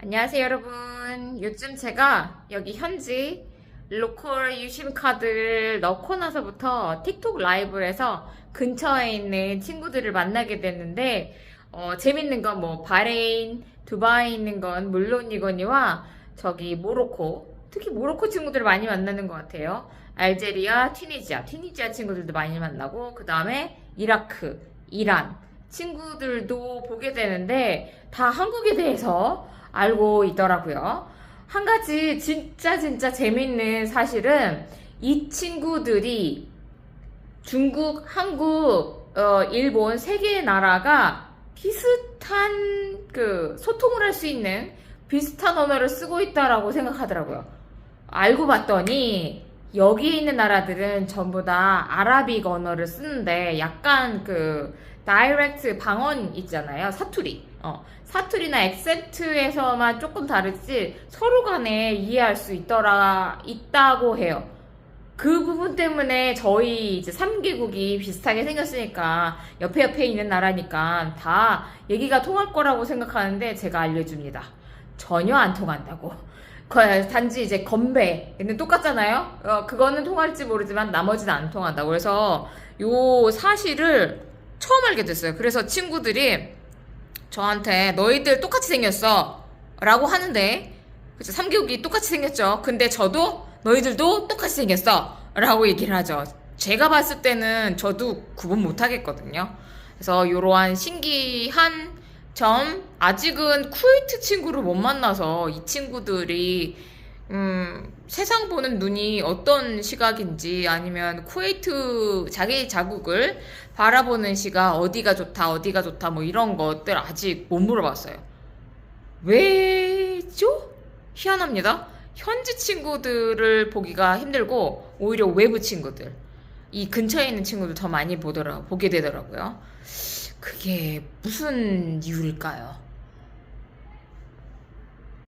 안녕하세요, 여러분. 요즘 제가 여기 현지 로컬 유심 카드를 넣고 나서부터 틱톡 라이브에서 근처에 있는 친구들을 만나게 됐는데, 어, 재밌는 건 뭐, 바레인, 두바이에 있는 건 물론이거니와, 저기, 모로코, 특히 모로코 친구들을 많이 만나는 것 같아요. 알제리아, 튀니지아, 튀니지아 친구들도 많이 만나고, 그 다음에 이라크, 이란 친구들도 보게 되는데, 다 한국에 대해서 알고 있더라고요. 한 가지 진짜 진짜 재밌는 사실은 이 친구들이 중국, 한국, 어, 일본 세 개의 나라가 비슷한 그 소통을 할 수 있는 비슷한 언어를 쓰고 있다라고 생각하더라고요. 알고 봤더니 여기에 있는 나라들은 전부 다 아라빅 언어를 쓰는데 약간 그 다이렉트 방언 있잖아요. 사투리. 어, 사투리나 액센트에서만 조금 다르지 서로 간에 이해할 수 있더라 있다고 해요. 그 부분 때문에 저희 이제 3개국이 비슷하게 생겼으니까 옆에 옆에 있는 나라니까 다 얘기가 통할 거라고 생각하는데 제가 알려줍니다. 전혀 안 통한다고. 그 단지 이제 건배는 똑같잖아요. 어, 그거는 통할지 모르지만 나머지는 안 통한다고. 그래서 요 사실을 처음 알게 됐어요. 그래서 친구들이 저한테 너희들 똑같이 생겼어. 라고 하는데, 그쵸. 3개국이 똑같이 생겼죠. 근데 저도 너희들도 똑같이 생겼어. 라고 얘기를 하죠. 제가 봤을 때는 저도 구분 못 하겠거든요. 그래서 이러한 신기한 점, 아직은 쿠웨이트 친구를 못 만나서 이 친구들이 음, 세상 보는 눈이 어떤 시각인지 아니면 쿠웨이트 자기 자국을 바라보는 시각 어디가 좋다 어디가 좋다 뭐 이런 것들 아직 못 물어봤어요. 왜죠? 희한합니다. 현지 친구들을 보기가 힘들고 오히려 외부 친구들 이 근처에 있는 친구들 더 많이 보더라 보게 되더라고요. 그게 무슨 이유일까요?